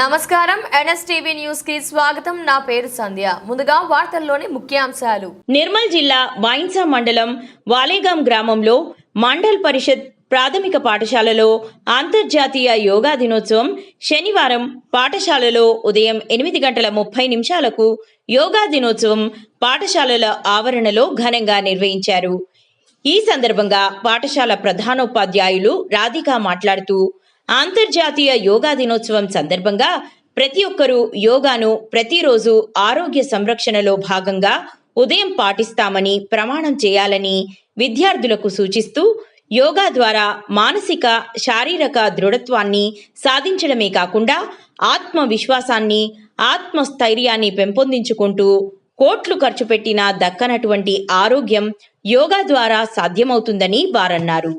నమస్కారం. ఎన్ఎస్టీవీ న్యూస్కి స్వాగతం. నా పేరు సంధ్య. ముందుగా వార్తల్లోని ముఖ్యాంశాలు. నిర్మల్ జిల్లా వాయిన్సా మండలం వాలేగాం గ్రామంలో మండల్ పరిషత్ ప్రాథమిక పాఠశాలలో అంతర్జాతీయ యోగా దినోత్సవం శనివారం పాఠశాలలో ఉదయం ఎనిమిది గంటల ముప్పై నిమిషాలకు యోగా దినోత్సవం పాఠశాలల ఆవరణలో ఘనంగా నిర్వహించారు. ఈ సందర్భంగా పాఠశాల ప్రధానోపాధ్యాయులు రాధిక మాట్లాడుతూ అంతర్జాతీయ యోగా దినోత్సవం సందర్భంగా ప్రతి ఒక్కరూ యోగాను ప్రతిరోజు ఆరోగ్య సంరక్షణలో భాగంగా ఉదయం పాటిస్తామని ప్రమాణం చేయాలని విద్యార్థులకు సూచిస్తూ యోగా ద్వారా మానసిక శారీరక దృఢత్వాన్ని సాధించడమే కాకుండా ఆత్మవిశ్వాసాన్ని ఆత్మస్థైర్యాన్ని పెంపొందించుకుంటూ కోట్లు ఖర్చు పెట్టినా దక్కనటువంటి ఆరోగ్యం యోగా ద్వారా సాధ్యమవుతుందని వారన్నారు.